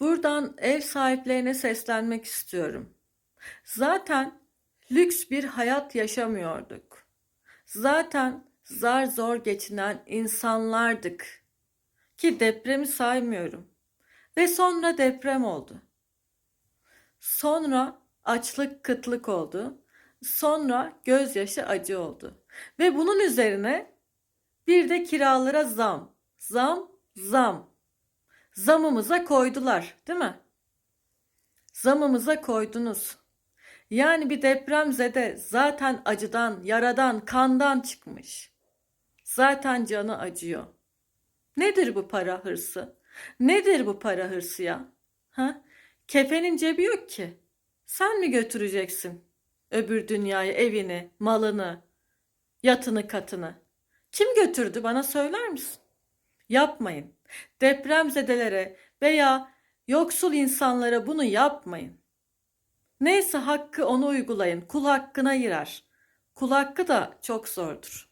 Buradan ev sahiplerine seslenmek istiyorum. Zaten lüks bir hayat yaşamıyorduk. Zaten zar zor geçinen insanlardık. Ki depremi saymıyorum. Ve sonra deprem oldu. Sonra açlık kıtlık oldu. Sonra gözyaşı acı oldu. Ve bunun üzerine bir de kiralara zam. Zam, zam. Zamımıza koydular, değil mi? Zamımıza koydunuz. Yani bir depremzede zaten acıdan, yaradan, kandan çıkmış. Zaten canı acıyor. Nedir bu para hırsı? Nedir bu para hırsı ya? Ha? Kefenin cebi yok ki. Sen mi götüreceksin öbür dünyaya evini, malını, yatını, katını? Kim götürdü bana söyler misin? Yapmayın. Depremzedelere veya yoksul insanlara bunu yapmayın. Neyse hakkı onu uygulayın. Kul hakkına girer. Kul hakkı da çok zordur.